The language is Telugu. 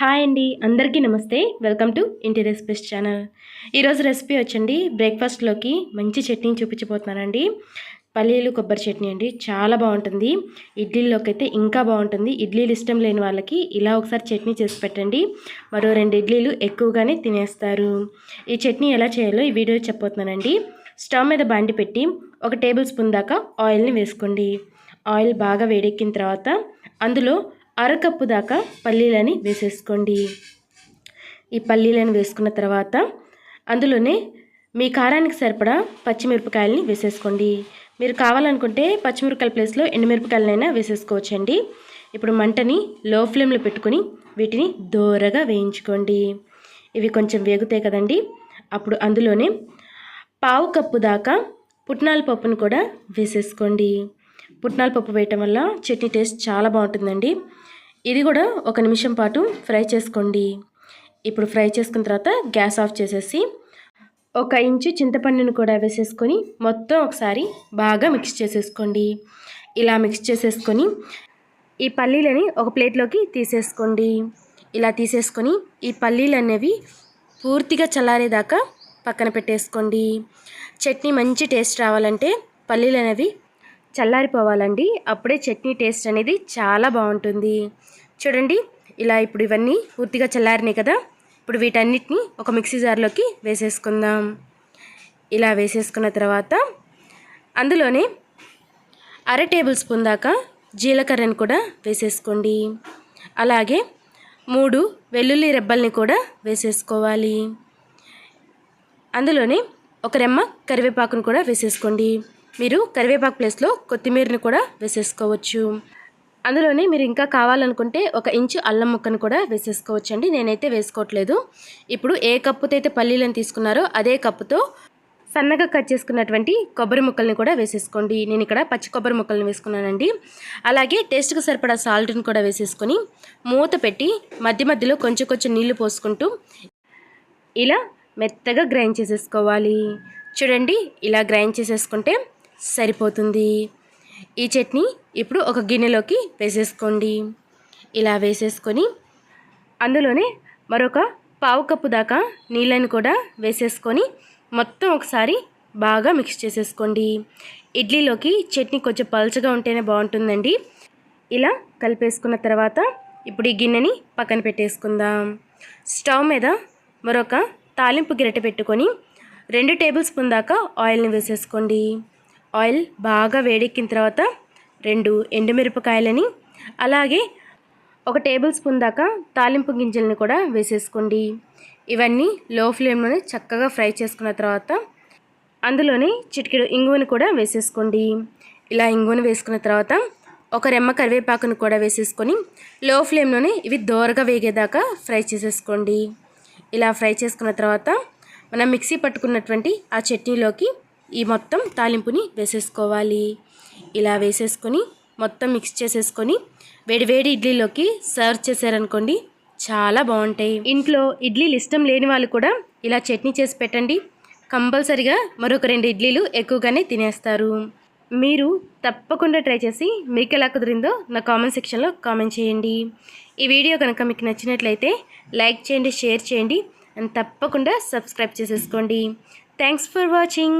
హాయ్ అండి అందరికీ నమస్తే. వెల్కమ్ టు ఇంటి రెసిపీస్ ఛానల్. ఈరోజు రెసిపీ వచ్చండి బ్రేక్ఫాస్ట్లోకి మంచి చట్నీ చూపించబోతున్నానండి. పల్లీలు కొబ్బరి చట్నీ అండి చాలా బాగుంటుంది. ఇడ్లీలోకి అయితే ఇంకా బాగుంటుంది. ఇడ్లీలు ఇష్టం లేని వాళ్ళకి ఇలా ఒకసారి చట్నీ చేసి పెట్టండి. మరో రెండు ఇడ్లీలు ఎక్కువగానే తినేస్తారు. ఈ చట్నీ ఎలా చేయాలో ఈ వీడియో చెప్పబోతున్నానండి. స్టవ్ మీద బాండి పెట్టి ఒక టేబుల్ స్పూన్ దాకా ఆయిల్ని వేసుకోండి. ఆయిల్ బాగా వేడెక్కిన తర్వాత అందులో అరకప్పు దాకా పల్లీలని వేసేసుకోండి. ఈ పల్లీలను వేసుకున్న తర్వాత అందులోనే మీ కారానికి సరిపడా పచ్చిమిరపకాయలని వేసేసుకోండి. మీరు కావాలనుకుంటే పచ్చిమిరపకాయల ప్లేస్లో ఎండుమిరపకాయలనైనా వేసేసుకోవచ్చండి. ఇప్పుడు మంటని లో ఫ్లేమ్లో పెట్టుకొని వీటిని దోరగా వేయించుకోండి. ఇవి కొంచెం వేగుతాయి కదండి. అప్పుడు అందులోనే పావు కప్పు దాకా పుట్నాల పప్పును కూడా వేసేసుకోండి. పుట్నాల పప్పు వేయటం వల్ల చట్నీ టేస్ట్ చాలా బాగుంటుందండి. ఇది కూడా ఒక నిమిషం పాటు ఫ్రై చేసుకోండి. ఇప్పుడు ఫ్రై చేసుకున్న తర్వాత గ్యాస్ ఆఫ్ చేసేసి ఒక ఇంచు చింతపండును కూడా వేసేసుకొని మొత్తం ఒకసారి బాగా మిక్స్ చేసేసుకోండి. ఇలా మిక్స్ చేసేసుకొని ఈ పల్లీలని ఒక ప్లేట్లోకి తీసేసుకోండి. ఇలా తీసేసుకొని ఈ పల్లీలు అనేవి పూర్తిగా చల్లారేదాకా పక్కన పెట్టేసుకోండి. చట్నీ మంచి టేస్ట్ రావాలంటే పల్లీలు అనేవి చల్లారిపోవాలండి. అప్పుడే చట్నీ టేస్ట్ అనేది చాలా బాగుంటుంది. చూడండి ఇలా ఇప్పుడు ఇవన్నీ పూర్తిగా చల్లారినాయి కదా. ఇప్పుడు వీటన్నిటిని ఒక మిక్సీ జార్లోకి వేసేసుకుందాం. ఇలా వేసేసుకున్న తర్వాత అందులోనే అర టేబుల్ స్పూన్ దాకా జీలకర్రని కూడా వేసేసుకోండి. అలాగే మూడు వెల్లుల్లి రెబ్బల్ని కూడా వేసేసుకోవాలి. అందులోనే ఒక రెమ్మ కరివేపాకును కూడా వేసేసుకోండి. మీరు కరివేపాకు ప్లేస్లో కొత్తిమీరని కూడా వేసేసుకోవచ్చు. అందులోనే మీరు ఇంకా కావాలనుకుంటే ఒక ఇంచు అల్లం ముక్కను కూడా వేసేసుకోవచ్చు అండి నేనైతే వేసుకోవట్లేదు. ఇప్పుడు ఏ కప్పుతో అయితే పల్లీలను తీసుకున్నారో అదే కప్పుతో సన్నగా కట్ చేసుకున్నటువంటి కొబ్బరి ముక్కల్ని కూడా వేసేసుకోండి. నేను ఇక్కడ పచ్చి కొబ్బరి ముక్కల్ని వేసుకున్నానండి. అలాగే టేస్ట్కి సరిపడా సాల్ట్ని కూడా వేసేసుకొని మూత పెట్టి మధ్య మధ్యలో కొంచెం కొంచెం నీళ్ళు పోసుకుంటూ ఇలా మెత్తగా గ్రైండ్ చేసేసుకోవాలి. చూడండి ఇలా గ్రైండ్ చేసేసుకుంటే సరిపోతుంది. ఈ చట్నీ ఇప్పుడు ఒక గిన్నెలోకి వేసేసుకోండి. ఇలా వేసేసుకొని అందులోనే మరొక పావు కప్పు దాకా నీళ్ళని కూడా వేసేసుకొని మొత్తం ఒకసారి బాగా మిక్స్ చేసేసుకోండి. ఇడ్లీలోకి చట్నీ కొంచెం పలుచగా ఉంటేనే బాగుంటుందండి. ఇలా కలిపేసుకున్న తర్వాత ఇప్పుడు ఈ గిన్నెని పక్కన పెట్టేసుకుందాం. స్టవ్ మీద మరొక తాలింపు గిరట పెట్టుకొని రెండు టేబుల్ స్పూన్ దాకా ఆయిల్ని వేసేసుకోండి. ఆయిల్ బాగా వేడెక్కిన తర్వాత రెండు ఎండుమిరపకాయలని అలాగే ఒక టేబుల్ స్పూన్ దాకా తాలింపు గింజల్ని కూడా వేసేసుకోండి. ఇవన్నీ లో ఫ్లేమ్లోనే చక్కగా ఫ్రై చేసుకున్న తర్వాత అందులోనే చిటికెడు ఇంగువని కూడా వేసేసుకోండి. ఇలా ఇంగువని వేసుకున్న తర్వాత ఒక రెమ్మ కరివేపాకును కూడా వేసేసుకొని లో ఫ్లేమ్లోనే ఇవి దోరగా వేగేదాకా ఫ్రై చేసేసుకోండి. ఇలా ఫ్రై చేసుకున్న తర్వాత మనం మిక్సీ పట్టుకున్నటువంటి ఆ చట్నీలోకి ఈ మొత్తం తాలింపుని వేసేసుకోవాలి. ఇలా వేసేసుకొని మొత్తం మిక్స్ చేసేసుకొని వేడివేడి ఇడ్లీలోకి సర్వ్ చేశారనుకోండి చాలా బాగుంటాయి. ఇంట్లో ఇడ్లీలు ఇష్టం లేని వాళ్ళు కూడా ఇలా చట్నీ చేసి పెట్టండి. కంపల్సరిగా మరొక రెండు ఇడ్లీలు ఎక్కువగానే తినేస్తారు. మీరు తప్పకుండా ట్రై చేసి మీకు ఎలా కుదిరిందో నా కామెంట్ సెక్షన్లో కామెంట్ చేయండి. ఈ వీడియో కనుక మీకు నచ్చినట్లయితే లైక్ చేయండి షేర్ చేయండి అండ్ తప్పకుండా సబ్స్క్రైబ్ చేసేసుకోండి. Thanks for watching